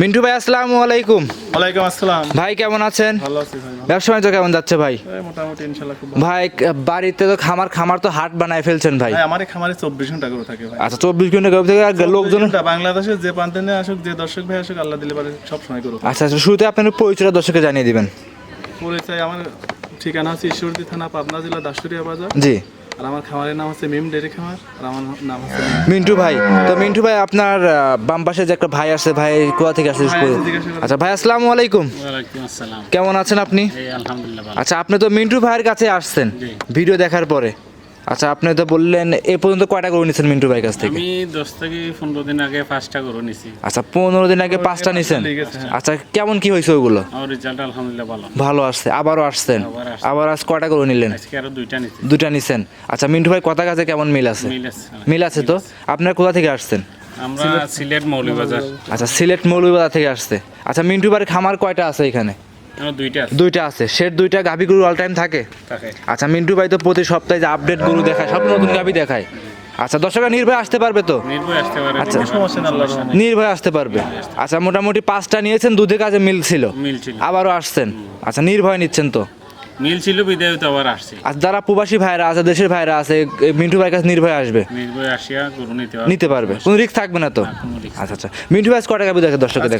মিন্টু ভাই আসসালামু আলাইকুম। ওয়ালাইকুম আসসালাম। ভাই কেমন আছেন? ভালো আছি ভাই ব্যবসা বাণিজ্য কেমন যাচ্ছে ভাই? মোটামুটি ইনশাল্লাহ খুব ভাই বাড়িতে তো খামার খামার তো হাট বানায় ফেলছেন ভাই। আমার খামারে চব্বিশ ঘণ্টা করে থাকে ভাই। আচ্ছা চব্বিশ ঘণ্টা গরু থেকে আর লোকজন ঘণ্টা বাংলাদেশের যে প্রান্তে আসুক যে দর্শক ভাই আসুক আল্লাহ দিলে পারে সব সময় করুক আচ্ছা আচ্ছা শুরুতে আপনার পরিচয় দর্শককে জানিয়ে দিবেন। পরিচয় আমার ঠিকানা হচ্ছে ঈশ্বরদী থানা পাবনা জেলা দাসুরিয়া বাজার। জি। আর আমার খামারের নাম হচ্ছে মিম ডেরি খামার আর আমার নাম হচ্ছে মিন্টু ভাই তো মিন্টু ভাই আপনার বাম পাশে যে একটা ভাই আছে ভাই কোথা থেকে আছে, স্কুল আচ্ছা ভাই আসসালামু আলাইকুম। কেমন আছেন আপনি? আলহামদুলিল্লাহ আচ্ছা আপনি তো মিন্টু ভাইয়ের কাছে আসছেন ভিডিও দেখার পরে। আচ্ছা আপনি তো বললেন এ পর্যন্ত কয়টা গরু নিছেন মিন্টু ভাই কাছ থেকে? আমি দশ থেকে পনেরো দিন আগে পাঁচটা গরু নিছি। আচ্ছা পনেরো দিন আগে পাঁচটা নিছেন? হ্যাঁ। আচ্ছা কেমন কি হয়েছে ওগুলো আমার রেজাল্ট আলহামদুলিল্লাহ ভালো। ভালো আসছে আবারও আসছেন? আবার আজ কয়টা গরু নিলেন? আজকে আরও দুইটা নিছি। দুটা নিছেন। আচ্ছা মিন্টু ভাই কথা কাছে কেমন মিল আছে? মিল আছে তো? আপনার কোথা থেকে আসছেন? আমরা সিলেট মৌলভীবাজার। আচ্ছা সিলেট মৌলভীবাজার থেকে আসছে। আচ্ছা মিন্টু ভাইয়ের খামার কয়টা আছে এখানে? দুইটা আছে। দুইটা দুইটা গাভি গরু অল টাইম থাকে। আচ্ছা মিন্টু ভাই তো প্রতি সপ্তাহে যে আপডেট গরু দেখায় সব নতুন গাভি দেখায়। আচ্ছা দর্শকরা নির্ভয় আসতে পারবে তো? নির্ভয় আসতে পারে আচ্ছা। নির্ভয় আসতে পারবে। আচ্ছা মোটামুটি পাঁচটা নিয়েছেন দুধের কাজে মিল ছিল। আবারও আসছেন। আচ্ছা নির্ভয় নিচ্ছেন তো? মিল ছিল বিদায় তো আবার আসছি। আর যারা প্রবাসী ভাইরা আছে দেশের ভাইরা আছে মিন্টু ভাইয়ের কাছে নির্ভয় আসবে। নির্ভয় আসিয়া গরু নিতে পারবে। নিতে পারবে। কোনো রিস্ক থাকবে না তো? আচ্ছা আচ্ছা। মিন্টু ভাই গাবি দেখে দর্শককে আজকে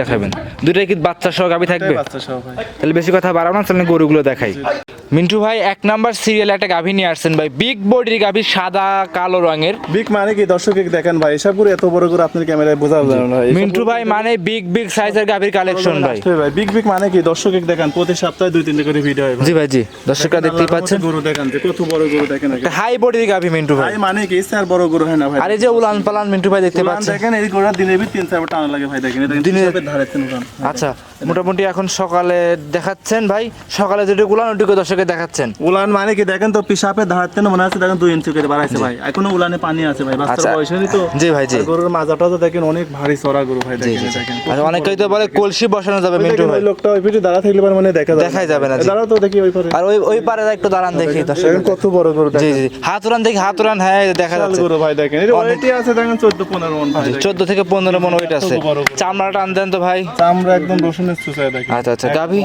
দেখাবেন? দুইটাই কি বাচ্চা সহ গাবি থাকবে? বাচ্চা সহ ভাই। তাহলে বেশি কথা বাড়াবো না তাহলে গরুগুলো দেখাই। মিন্টু ভাই এক নাম্বার সিরিয়ালে একটা গাভী নিয়ে আসছেন ভাই। বিগ বডির গাভী সাদা কালো রঙের। বিগ মানে কি? দর্শক দেখেন ভাই। এসব করে এত বড় করে আপনার ক্যামেরায় বোঝা যাবে না। ভাই মিন্টু ভাই মানে বিগ বিগ সাইজের গাভীর কালেকশন ভাই। ভাই। বিগ বিগ মানে কি? দর্শক দেখেন। প্রতি সপ্তাহে দুই তিনটা করে ভিডিও হয় জি ভাই জি। দর্শকরা দেখতেই পাচ্ছেন। গরু দেখেন যে কত বড় গরু দেখেন। হাই বডি গাভী মিন্টু ভাই। মানে কি স্যার বড় গরু হয় না ভাই। আরে যে উলান পালান মিন্টু ভাই দেখতে পাচ্ছেন। দেখেন এই গরুটা দিনে ভি তিন চার টান লাগে ভাই দেখেন। দিনে- ধারে তিন। আচ্ছা। মোটামুটি এখন সকালে দেখাচ্ছেন ভাই। সকালে যেটুকু উলান ওটুকু দর্শকে দেখাচ্ছেন। উলান মানে কি? দেখেন তো পিসাপের ধারতে মনে আছে দেখেন দুই ইঞ্চি করে বাড়াইছে ভাই। এখনও উলানে পানি আছে ভাই বাচ্চার আচ্ছা। বয়সেরই তো। জি ভাই, জি। গরুর মাজাটা তো দেখেন অনেক ভারী চড়া গরু ভাই দেখেন দেখেন। অনেকেই তো বলে কলসি বসানো যাবে মিন্টু ভাই। লোকটা ওই পিঠে দাঁড়া থাকলে মানে দেখা যাবে। দেখাই যাবে না, জি। দাঁড়াও তো দেখি ওই পারে। আর ওই ওই পারে একটু দাঁড়ান দেখি দর্শক। কত বড় গরু জি জি। হাত উড়ান দেখি হাত উড়ান হ্যাঁ দেখা যাচ্ছে। গরু ভাই দেখেন। এটা ওয়েটই আছে দেখেন 14 15 মন ভাই দেখেন। চোদ্দ থেকে পনেরো মন ওইট আছে। চামড়াটা আন দেন তো ভাই। চামড়া একদম চুষায় দেখেন। আচ্ছা আচ্ছা গাভি?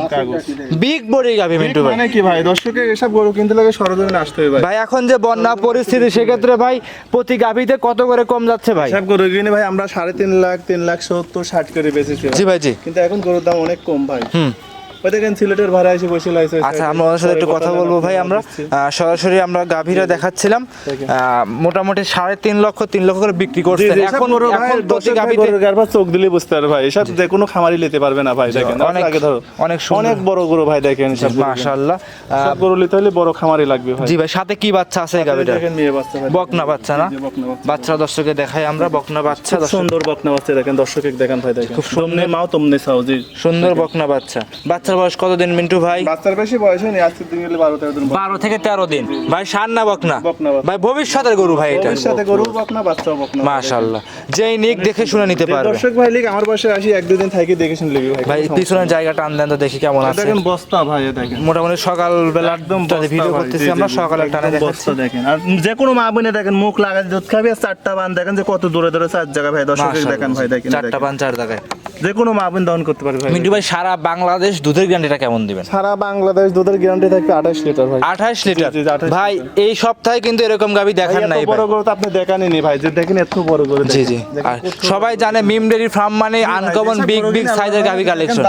বিগ বডি গাভি মিন্টু ভাই। মানে কি ভাই? দর্শকের এসব গরু কিনতে লাগে সরজমিনে আসতে হবে ভাই। ভাই এখন যে বন্যা পরিস্থিতি সেক্ষেত্রে ভাই প্রতি গাভিতে কত করে কম যাচ্ছে ভাই? সব গরু কিনে ভাই আমরা সাড়ে তিন লাখ তিন লাখ সত্তর ষাট করে বেচেছি। জি ভাই জি। কিন্তু এখন গরুর দাম অনেক কম ভাই। হুম। ওই দেখেন সিলেটের ভাড়া এসে বসে লাইছে। আচ্ছা আমরা ওনার সাথে একটু কথা বলব ভাই আমরা সরাসরি আমরা গাভীরা দেখাচ্ছিলাম। মোটামুটি সাড়ে তিন লক্ষ তিন লক্ষ করে বিক্রি করছেন। এখন এখন প্রতি গাভীতে চোখ দিলে বুঝতে ভাই। এসব যে কোনো খামারি নিতে পারবে না ভাই দেখেন। অনেক- আগে ধরো। অনেক অনেক বড় গরু ভাই দেখেন মাশাআল্লাহ। গরু নিতে হলে বড় খামারি লাগবে ভাই। জি ভাই সাথে কি বাচ্চা আছে গাভীটা দেখেন মেয়ে বাচ্চা বকনা বাচ্চা না? বাচ্চা। বাচ্চা দর্শকে দেখাই আমরা বকনা বাচ্চা সুন্দর বকনা বাচ্চা দেখেন দর্শক দেখেন ভাই দেখেন। খুব সুন্দর। মাও তোমনে সুন্দর বকনা বাচ্চা বাচ্চার বয়স কতদিন মিন্টু ভাই? বাচ্চার বেশি বয়স হয়নি দিন গেলে বারো তেরো দিন বারো থেকে তেরো দিন। ভাই সার না বকনা? ভাই ভবিষ্যতের গরু ভাই এটা। ভবিষ্যতে গরু বকনা বাচ্চাও বকনা। মাশাআল্লাহ। যেই নিক দেখে শুনে নিতে পারবে। দর্শক ভাই লিখ আমার পাশে আসি এক দুদিন থাকি দেখে শুনে ভাই। ভাই পিছনের জায়গাটা আনলেন তো দেখি কেমন আছে। দেখেন বস্তা ভাই দেখেন। মোটামুটি সকাল বেলা একদম ভিডিও করতেছি আমরা সকালে টানে বস্তা দেখেন। আর যে কোনো মা বোনে দেখেন মুখ লাগাই দুধ খাবি আর চারটা বান দেখেন যে কত দূরে দূরে চার জায়গা ভাই দর্শক। দেখেন ভাই দেখেন চারটা। পান চার জায়গায়। যে কোনো দহন করতে ভাই। মিন্টু ভাই সারা বাংলাদেশ দুধের গ্যারান্টিটা কেমন দিবেন? সারা বাংলাদেশ দুধের গ্যারান্টি থাকবে 28 লিটার ভাই। 28 লিটার? ভাই এই সপ্তাহে কিন্তু এরকম গাবি দেখার নাই বড় গরু তো আপনি দেখানি ভাই যে দেখেন এত বড় গরু জি জি। সবাই জানে মিম ডেরি ফার্ম মানে আনকমন বিগ বিগ সাইজের কালেকশন।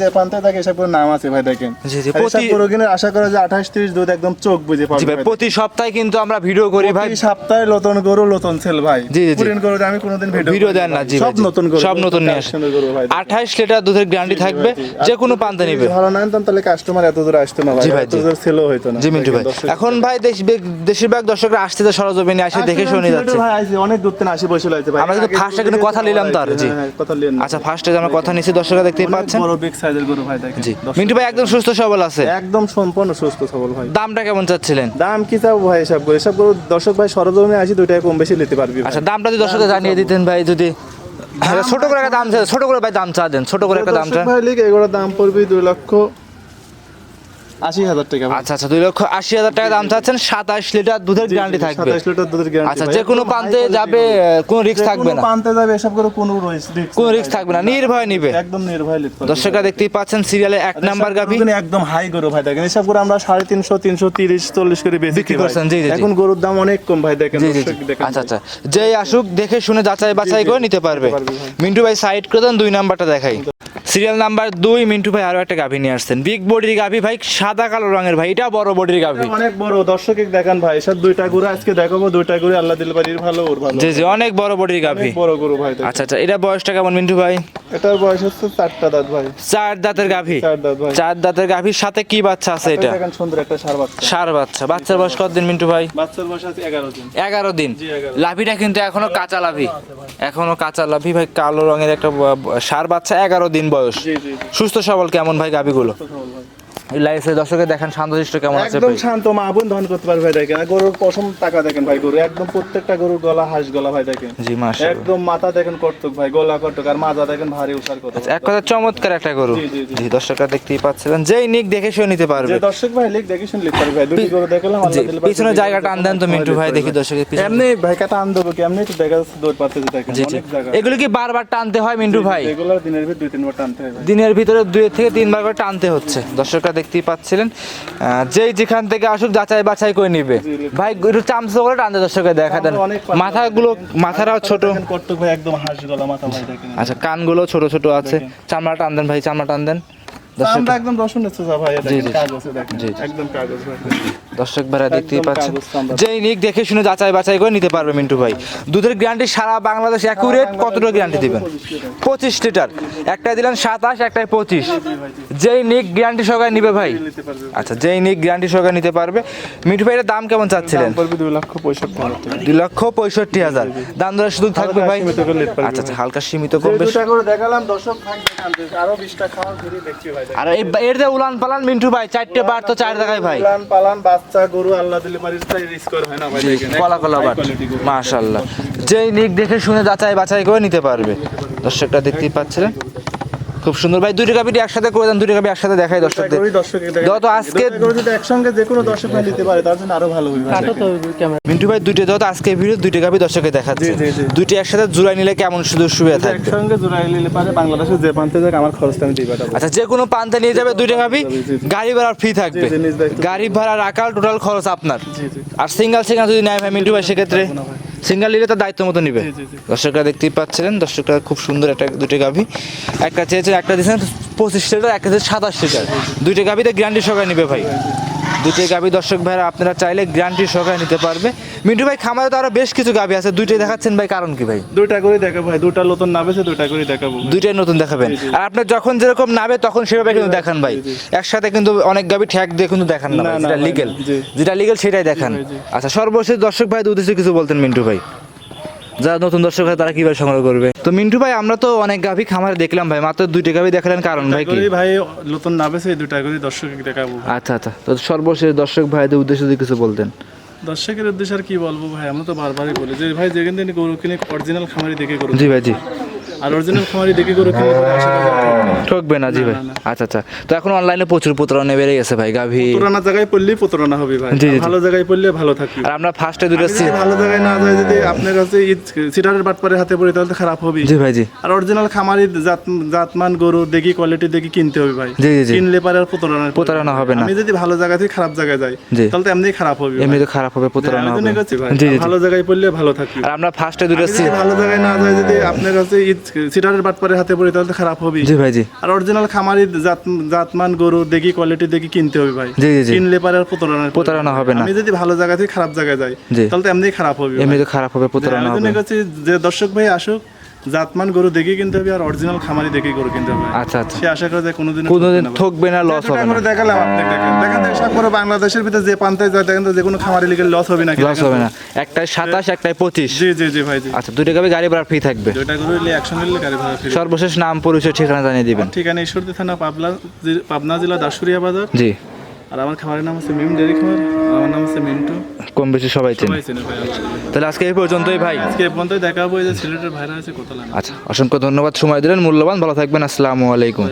যে প্রান্তে থাকে এসব নাম আছে ভাই দেখেন। জি জি প্রতি গরু কিনে আশা করা যে 28 30 দুধ একদম চোখ বুঝে পাবে ভাই প্রতি সপ্তাহে কিন্তু আমরা ভিডিও করি ভাই। সপ্তাহে নতুন গরু নতুন সেল ভাই। জি জি গরু আমি কোনোদিন ভিডিও দেন না জি সব নতুন গরু সব নতুন নিয়ে আসেন। 28 লিটার দুধের গ্যারান্টি থাকবে যে কোনো পান্তা নিবে। ভালো না আনতাম তাহলে কাস্টমার এত দূর আসতো না ভাই এত দূর সেলও হইতো না। জি মিন্টু ভাই। এখন ভাই দেশ বেশিরভাগ দর্শকরা আসতে তো সরজমিনে আসে দেখে শুনে যাচ্ছে। ভাই অনেক দূর থেকে আসে বসে লাইতে ভাই। আমরা তো ফার্স্টে কিন্তু কথা নিলাম তার জি। হ্যাঁ, হ্যাঁ, কথা নিলাম আচ্ছা ফার্স্টে আমরা কথা নিছি দর্শকরা দেখতেই পাচ্ছেন। বড় বিগ সাইজের গরু ভাই দেখেন। জি। মিন্টু ভাই একদম সুস্থ সবল আছে। একদম সম্পূর্ণ সুস্থ সবল ভাই। দামটা কেমন চাচ্ছিলেন? দাম কি চাও ভাই সব গরু? সব গরু দর্শক ভাই সরজমিনে আসি দুইটাই কম বেশি নিতে পারবি আচ্ছা দামটা যদি দর্শকদের জানিয়ে দিতেন ভাই যদি ছোট করে একটা দাম ছোট করে ভাই দাম চা দেন ছোট করে একটা দাম চা। ভাই লিখ এগুলোর দাম পড়বে দুই লক্ষ। আশি হাজার টাকা আচ্ছা আচ্ছা দুই লক্ষ আশি হাজার টাকা দাম চাচ্ছেন সাতাশ লিটার দুধের গ্যারান্টি থাকবে। সাতাশ লিটার দুধের গ্যারান্টি আচ্ছা যে কোনো প্রান্তে যাবে কোনো রিস্ক থাকবে না? যাবে এসব করে কোনো risk কোনো রিস্ক থাকবে না নির্ভয় নিবে। একদম নির্ভয় লিখতে দর্শকরা দেখতেই পাচ্ছেন সিরিয়ালে এক নাম্বার গাভি। একদম হাই গরু ভাই দেখেন এসব করে আমরা সাড়ে তিনশো তিনশো তিরিশ চল্লিশ করে বিক্রি করছেন, জি। এখন গরুর দাম অনেক কম ভাই দেখেন আচ্ছা আচ্ছা যেই আসুক দেখে শুনে যাচাই বাছাই করে নিতে পারবে। পারবে মিন্টু ভাই সাইড করে দেন দুই নাম্বারটা দেখাই। সিরিয়াল নাম্বার দুই মিন্টু ভাই আরও একটা গাভী নিয়ে আসছেন। বিগ বডির গাভী ভাই সাদা কালো রঙের ভাই এটা বড় বডির গাভী। অনেক বড় দর্শক দেখান ভাই সব দুইটা গরু আজকে দেখাবো দুইটা গরু আল্লাহ দিল বাড়ির ভালো ওর ভালো। জি জি অনেক বড় বডির গাভী। বড় গরু ভাই আচ্ছা আচ্ছা এটা বয়সটা কেমন মিন্টু ভাই? এটার বয়স হচ্ছে চারটা দাঁত ভাই। চার দাঁতের গাভী? চার দাঁত ভাই। চার দাঁতের গাভীর সাথে কি বাচ্চা আছে এটা? দেখেন সুন্দর একটা সার বাচ্চা। সার বাচ্চা। বাচ্চার বয়স কতদিন মিন্টু ভাই? বাচ্চার বয়স আছে এগারো দিন। এগারো দিন। লাভিটা কিন্তু এখনও কাঁচা লাভি। এখনও কাঁচা লাভি ভাই কালো রঙের একটা ব- বাচ্চা এগারো দিন বয়স। জি জি জি। সুস্থ সবল কেমন ভাই গাভীগুলো? লাইসে দর্শকে দেখেন শান্তশিষ্ট কেমন আছে একদম শান্ত মা ধন করতে পারবে ভাই দেখেন। গরুর পশম টাকা দেখেন ভাই গরু। একদম প্রত্যেকটা গরুর গলা হাঁস গলা ভাই দেখেন। জি মাশাআল্লাহ। একদম মাথা দেখেন কটুক ভাই গলা কটুক আর মাজা দেখেন ভারী উষার কত এক কথা চমৎকার একটা গরু। জি, দর্শকরা দেখতেই পাচ্ছিলেন। যেই নিক দেখে শুনে নিতে পারবে। যে দর্শক ভাই দেখি শুনলি পারবে ভাই। দুটি গরু দেখলাম আল্লাহ দিলে পিছনে জায়গা টান দেন তো মিন্টু ভাই দেখি দর্শকের পিছনে। এমনি ভাই কাটা আন দেবো কি? এমনি তো দেখা যাচ্ছে দৌড় দেখেন অনেক জায়গা। এগুলো কি বারবার টানতে হয় মিন্টু ভাই? রেগুলার দিনের ভিতর দুই তিনবার টানতে হয় দিনের ভিতরে দুই থেকে তিনবার করে টানতে হচ্ছে। দর্শকরা দেখতেই পাচ্ছিলেন। যে যেই যেখান থেকে আসুক যাচাই বাছাই করে নিবে। ভাই একটু চামচ করে টানতে দর্শকে দেখা দেন। মাথাগুলো মাথাটাও ছোট। আচ্ছা কানগুলো ছোট ছোট আছে। চামড়া টান দেন ভাই চামড়া টান দেন। একদম রসুন ভাই জি, জি। একদম কাগজ ভাই। দর্শক ভাইরা দেখতেই পাচ্ছেন। যেই নিক দেখে শুনে যাচাই বাছাই করে নিতে পারবে মিন্টু ভাই। দুধের গ্যারান্টি সারা বাংলাদেশ অ্যাকুরেট কতটা গ্যারান্টি দিবেন? পঁচিশ লিটার। একটাই দিলেন সাতাশ একটাই পঁচিশ। যেই নিক গ্যারান্টি সহকারে নিবে ভাই। আচ্ছা যেই নিক গ্যারান্টি সহকারে নিতে পারবে। মিন্টু ভাইয়ের দাম কেমন চাচ্ছিলেন? দুই লক্ষ পঁয়ষট্টি হাজার টাকা। দুই লক্ষ পঁয়ষট্টি হাজার। দাম দরে শুধু থাকবে ভাই? আচ্ছা আচ্ছা হালকা সীমিত যে কম বেশ। দুটা করে দেখালাম দর্শক আরও বিশটা খাওয়া এর উলান পালান মিন্টু ভাই চারটে বার তো চার দেখায় ভাই। পালান পালান বাচ্চা গরু আল্লাহ দিলে পারিস হয় না ভাই? দেখেন কলা কলা বাট যেই নিক দেখে শুনে যাচাই বাছাই করে নিতে পারবে। দর্শকটা দেখতেই পাচ্ছিলেন। খুব সুন্দর ভাই দুইটা কাপিটি একসাথে করে দেন দুইটা কাপি একসাথে দেখাই দর্শকদের যত আজকে- একসঙ্গে যে কোনো দর্শক ভাই নিতে পারে তার জন্য আরও ভালো হবে। মিন্টু ভাই দুইটা যত আজকে ভিডিও দুইটা কাপি দর্শকে দেখাচ্ছে জি, জি, জি। দুইটি একসাথে জোড়াই নিলে কেমন সুযোগ সুবিধা থাকবে একসঙ্গে জোড়াই নিলে পারে বাংলাদেশে যে প্রান্তে যাক আমার খরচটা আমি দিয়ে পাঠাবো আচ্ছা যে কোনো পান্তে নিয়ে যাবে দুইটা কাপি। গাড়ি ভাড়া ফ্রি থাকবে গাড়ি ভাড়া রাখাল টোটাল খরচ আপনার জি জি আর সিঙ্গেল সিঙ্গেল যদি নেয় ভাই মিন্টু ভাই সেক্ষেত্রে সিঙ্গেল নিলে তার দায়িত্ব মতো নিবে। দর্শকরা দেখতেই পাচ্ছিলেন দর্শকরা খুব সুন্দর একটা দুটি গাভি। একটা চেয়েছে একটা দিয়েছেন পঁচিশ লিটার একটা চেয়েছে সাতাশ লিটার। দুইটা গাভিতে গ্যারান্টি সকাল নিবে ভাই। দুইটাই গাবি দর্শক ভাইরা আপনারা চাইলে গ্যারান্টি সহকারে নিতে পারবে। মিন্টু ভাই খামারে তো আরও বেশ কিছু গাবি আছে দুইটাই দেখাচ্ছেন ভাই কারণ কি ভাই? দুইটা করে দেখাবো ভাই দুটা নতুন নামেছে দুইটা করে দেখাবো দুইটাই নতুন দেখাবেন। আর আপনি যখন যেরকম নাবে তখন সেভাবে কিন্তু দেখান ভাই। একসাথে কিন্তু অনেক গাবি ঠ্যাক দিয়ে কিন্তু দেখান না যেটা লিগেল যেটা লিগেল সেটাই দেখান। আচ্ছা সর্বশেষ দর্শক ভাই দুদেশে কিছু বলতেন মিন্টু ভাই। যারা নতুন দর্শক হয় তারা কীভাবে সংগ্রহ করবে? তো মিন্টু ভাই আমরা তো অনেক গাভী খামারে দেখলাম ভাই মাত্র দুইটা গাভী দেখালেন কারণ ভাই কি? ভাই নতুন না বেছে দুইটা গাভী দর্শক দেখাবো। আচ্ছা আচ্ছা। তো সর্বশেষ দর্শক ভাইদের উদ্দেশ্যে যদি কিছু বলতেন। দর্শকের উদ্দেশ্যে আর কি বলব ভাই আমরা তো বারবারই বলি যে ভাই যেখান থেকে গরু কিনে অরিজিনাল খামারি দেখে গরু জি ভাই জি। আর অরিজিনাল খামারি দেখে গরু কিনে ঠকবে না। জি ভাই। আচ্ছা আচ্ছা। তো এখন অনলাইনে প্রচুর প্রতারণা বেড়ে গেছে ভাই গাভি। পুরানা জায়গায় পড়লেই প্রতারণা হবে ভাই। ভালো জায়গায় পড়লে ভালো থাকবে আর আমরা ফার্স্টে দুটো ভালো জায়গায় না যায় যদি আপনার কাছে সিটারের বাটপারে হাতে পড়ে তাহলে খারাপ হবে জি ভাই জি। আর অরিজিনাল খামারি জাত জাতমান গরু দেখি কোয়ালিটি দেখি কিনতে হবে ভাই। জি, জি। কিনলে পারে আর প্রতারণা প্রতারণা হবে না। আমি যদি ভালো জায়গা থেকে খারাপ জায়গায় যাই তাহলে তো এমনি খারাপ হবে এমনি তো খারাপ হবে প্রতারণা হবে। জি। ভালো জায়গায় পড়লে ভালো থাকবে আর আমরা ফার্স্টে দুটো ভালো জায়গায় না যায় যদি আপনার কাছে সিটারের বাটপারের হাতে পড়ি তাহলে তো খারাপ হবে জি ভাই জি। আর অরিজিনাল খামারি জাত জাতমান গরু দেখি কোয়ালিটি দেখি কিনতে হবে ভাই। জি, জি। কিনলে পারে আর প্রতারণা প্রতারণা হবে না। আমি যদি ভালো জায়গা থেকে খারাপ জায়গায় যাই তাহলে তো এমনি খারাপ হবে এমনি তো খারাপ হবে প্রতারণা হবে। যে দর্শক ভাই আসুক জাতমান গরু দেখে কিনতে হবে আর অরিজিনাল খামারি দেখে গরু কিনতে হবে। আচ্ছা আচ্ছা। সে আশা করে যে কোনোদিন কোনোদিন ঠকবে না লস হবে না। দেখালাম আপনি দেখেন। দেখেন সব করে বাংলাদেশের ভিতরে যে পান্তায় যায় দেখেন তো যে কোনো খামারি লিখে লস হবে নাকি লস হবে না। একটাই সাতাশ একটাই পঁচিশ। জি জি জি ভাই জি। আচ্ছা দুটো গাবি গাড়ি ভাড়া ফ্রি থাকবে। দুইটা গরু নিলে একশো নিলে গাড়ি ভাড়া ফ্রি সর্বশেষ নাম পরিচয় ঠিকানা জানিয়ে দিবেন। ঠিকানা ঈশ্বরদী থানা পাবলা জি- পাবনা জেলা দাসুরিয়া বাজার। জি। আর আমার খামারের নাম হচ্ছে মিম ডেরি খামার আমার নাম হচ্ছে মিন্টু। কম বেশি সবাই চেনে। আলহামদুলিল্লাহ। তাহলে আজকে এই পর্যন্তই ভাই। আজকে এই পর্যন্তই দেখা হব যে সিলেটের ভাইরা আছে কোথায় আচ্ছা অসংখ্য ধন্যবাদ সময় দিলেন মূল্যবান ভালো থাকবেন আসসালামু আলাইকুম।